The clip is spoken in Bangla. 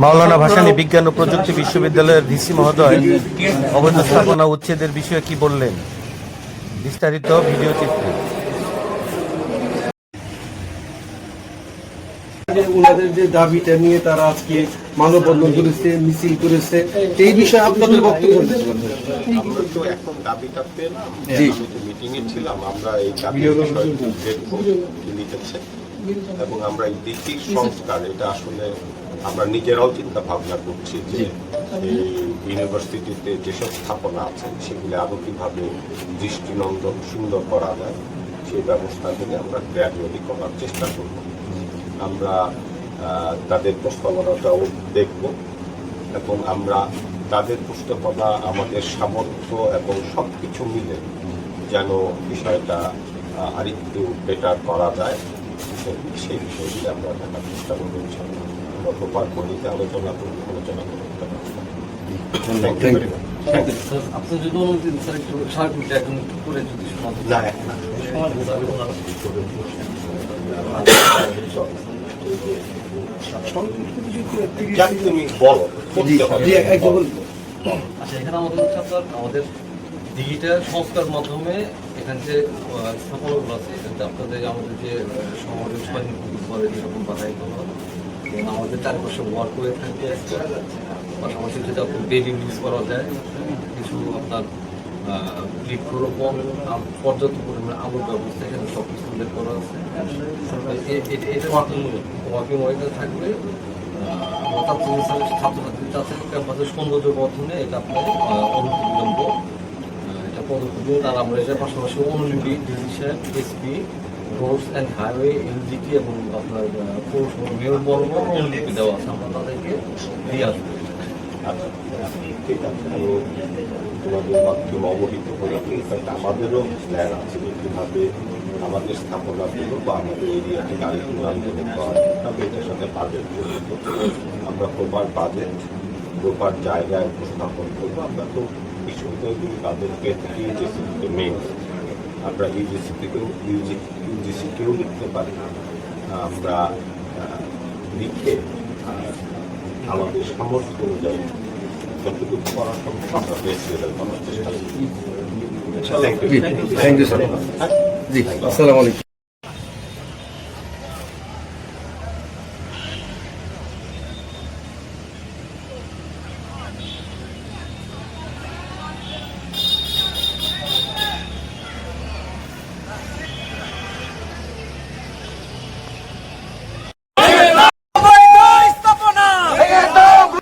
মাওলানা ভাসানী বিজ্ঞান ও প্রযুক্তি বিশ্ববিদ্যালয়ের ভিসি মহোদয় অবৈধ স্থাপনা উচ্ছেদের বিষয়ে কি বললেন? বিস্তারিত ভিডিও চিত্রে। ওনাদের যে দাবিটা নিয়ে তারা আজকে মানববন্ধন করেছে মিছিল করেছে এই বিষয়ে আপনাদের বক্তব্য আমরা তো এখন দাবিটা পেলাম। জি। মিটিং এ ছিলাম আমরা এই কি লিখেছে। এবং আমরা এই দিকটির সংস্কার এটা আসলে আমরা নিজেরাও চিন্তা ভাবনা করছি যে এই ইউনিভার্সিটিতে যেসব স্থাপনা আছে সেগুলি আরও কীভাবে দৃষ্টিনন্দন সুন্দর করা যায় সেই ব্যবস্থা ব্যবস্থাগুলি আমরা গ্র্যাজুয়ালি করার চেষ্টা করব। আমরা তাদের প্রস্তাবনাটাও দেখব এবং আমরা তাদের পুস্তকতা আমাদের সামর্থ্য এবং সব কিছু মিলে যেন বিষয়টা আরেকটু বেটার করা যায় সেই বিষয়গুলি আমরা দেখার চেষ্টা করব ইনশাআল্লাহ। আলোচনা করব আলোচনা করব আপনি যদি অনুমতি স্যার একটু এখন করে যদি না আচ্ছা এখানে আমাদের হচ্ছে আমাদের ডিজিটাল সংস্কার মাধ্যমে এখানে যে আহ, স্থাপনাগুলো আছে এখানে আপনাদের আমাদের যে সৈনিক পরে যেরকম বাধাই আমাদের চারপাশে ওয়ার্ক করে থাকে। পাশাপাশি আপনার বেড ইউজ করা যায়, কিছু আপনার বৃক্ষরোপণ পর্যাপ্ত পরিমাণে আলোর ব্যবস্থা এখানে সব কিছু উল্লেখ করা আছে। এটা ওয়ার্কিং ওয়েটা থাকবে ছাত্রছাত্রী চাচ্ছে ক্যাম্পাসের সৌন্দর্য বর্ধনে এটা আপনার অনুমতি বিলম্ব এটা পদক্ষেপ তার আমরা এটার পাশাপাশি অনুলিপি, decision, SP roads and highway LGT এবং আপনার পৌরসভা মেয়র বরাবর অনুলিপি দেওয়া আছে আমরা তাদেরকে দিয়ে আসব। আচ্ছা, আমি তোমাদের মাধ্যমে অবহিত আমাদেরও প্ল্যান আছে যে কীভাবে আমাদের স্থাপনাগুলো বা আমাদের এরিয়াতে গাড়িগুলো আন্দোলন। এটার সাথে বাজেট আমরা প্রপার বাজেট প্রপার জায়গায় উপস্থাপন করব। আমরা তো বিশ্ববিদ্যালয়গুলি তাদেরকে মেন আমরা ইউজিসি থেকেও ইউজি ইউজিসিকেও লিখতে পারি। না আমরা লিখে আমাদের সামর্থ্য অনুযায়ী যতটুকু করা সম্ভব আমরা বেস্ট রেজাল্ট করার চেষ্টা করি। জি থ্যাংক ইউ স্যার জি আসসালামু আলাইকুম।